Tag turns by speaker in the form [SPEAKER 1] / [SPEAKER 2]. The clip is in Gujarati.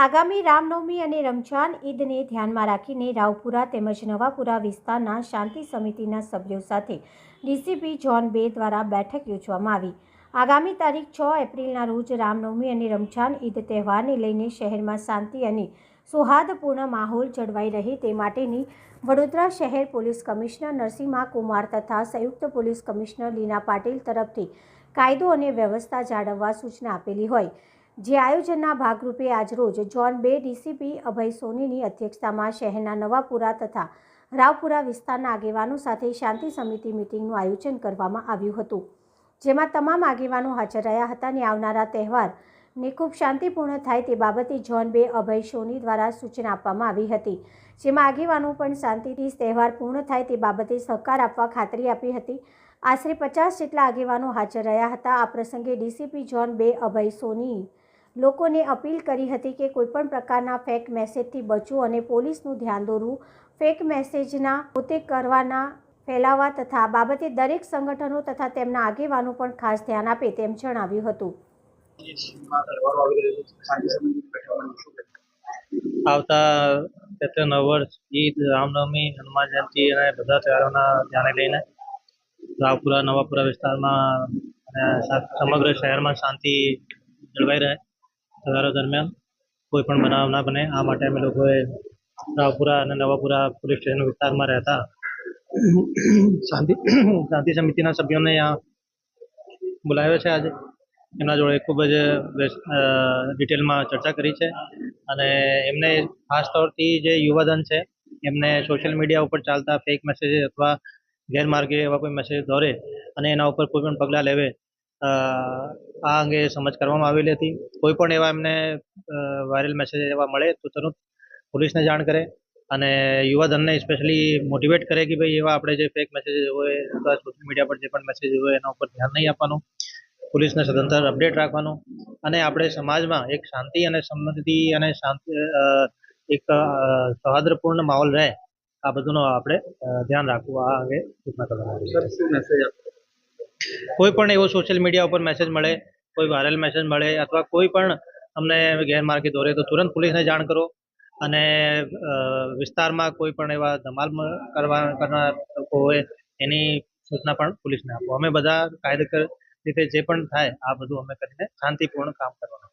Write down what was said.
[SPEAKER 1] આગામી રામનવમી અને રમઝાન ઈદને ધ્યાનમાં રાખીને રાવપુરા તેમજ નવાપુરા વિસ્તારના શાંતિ સમિતિના સભ્યો સાથે ડીસીપી જોન બે દ્વારા બેઠક યોજવામાં આવી. આગામી તારીખ છ એપ્રિલના રોજ રામનવમી અને રમઝાન ઈદ તહેવારને લઈને શહેરમાં શાંતિ અને સૌહાર્દપૂર્ણ માહોલ જળવાઈ રહે તે માટેની વડોદરા શહેર પોલીસ કમિશનર નરસિંહા કુમાર તથા સંયુક્ત પોલીસ કમિશનર લીના પાટીલ તરફથી કાયદો અને વ્યવસ્થા જાળવવા સૂચના આપેલી હોય. જે આયોજનના ભાગરૂપે આજરોજ જોન બે ડીસીપી અભય સોનીની અધ્યક્ષતામાં શહેરના નવાપુરા તથા રાવપુરા વિસ્તારના આગેવાનો સાથે શાંતિ સમિતિ મિટિંગનું આયોજન કરવામાં આવ્યું હતું. જેમાં તમામ આગેવાનો હાજર રહ્યા હતા અને આવનારા તહેવારને ખૂબ શાંતિપૂર્ણ થાય તે બાબતે જોન બે અભય સોની દ્વારા સૂચના આપવામાં આવી હતી. જેમાં આગેવાનો પણ શાંતિથી તહેવાર પૂર્ણ થાય તે બાબતે સહકાર આપવા ખાતરી આપી હતી. આશરે પચાસ જેટલા આગેવાનો હાજર રહ્યા હતા. આ પ્રસંગે ડીસીપી જોન બે અભય સોની લોકોને અપીલ કરી હતી કે કોઈપણ પ્રકારના ફેક મેસેજથી બચવું અને પોલીસનું ધ્યાન દોરવું ફેક મેસેજના પોતે કરવાના ફેલાવા તથા બાબતે દરેક સંગઠનો તથા તેમના આગેવાનો પણ ખાસ ધ્યાન આપે તેમ જણાવ્યું હતું?
[SPEAKER 2] આવતા ચૈત્ર નવ વર્ષ ઈદ, રામનવમી, હનુમાન જયંતિ અને બધા તહેવારોના ધ્યાને લઈને રાવપુરા, નવાપુરા વિસ્તારમાં અને સમગ્ર શહેરમાં શાંતિ જળવાઈ રહે તહેવારો દરમિયાન કોઈ પણ બનાવ ના બને. આ માટે અમે લોકોએ રાવપુરા અને નવાપુરા પોલીસ સ્ટેશન વિસ્તારમાં રહેતા શાંતિ શાંતિ સમિતિના સભ્યોને અહીંયા બોલાવ્યો છે આજે. એમના જોડે ખૂબ જ ડિટેલમાં ચર્ચા કરી છે અને એમને ખાસ તौरથી જે યુવાધન છે, એમને સોશિયલ મીડિયા ઉપર ચાલતા ફેક મેસેજ અથવા ગેરમાર્ગે એવા કોઈ મેસેજ દોરે અને એના ઉપર કોઈ પણ પગલાં લેવે આ અંગે સમજ કરવામાં આવેલી હતી. કોઈ પણ એવા એમને વાયરલ મેસેજ એવા મળે તો તરત પોલીસને જાણ કરે અને યુવાધનને સ્પેશિયલી મોટિવેટ કરે કે ભાઈ એવા આપણે જે ફેક મેસેજ હોય અથવા સોશિયલ મીડિયા પર જે પણ મેસેજ હોય એના ઉપર ધ્યાન નહીં આપવાનું. પોલીસને સદંતર અપડેટ રાખવાનું અને આપણે સમાજમાં એક શાંતિ અને સમૃદ્ધિ અને શાંતિ એક સૌહાર્દપૂર્ણ માહોલ રહે આ બધુંનો આપણે ધ્યાન રાખવું આ અંગે સૂચના કરવામાં આવી કોઈ પણ એવો સોશિયલ મીડિયા ઉપર મેસેજ મળે કોઈ વાયરલ મેસેજ મળે અથવા કોઈ પણ અમને ગેરમાર્ગે દોરે તો તુરંત પોલીસને જાણ કરો અને વિસ્તારમાં કોઈ પણ એવા ધમાલ કરવા, કરનાર લોકો હોય એની સૂચના પણ પોલીસને આપો. અમે બધા કાયદેસર રીતે જે પણ થાય, આ બધું અમે કરીને શાંતિપૂર્ણ કામ કરવાનું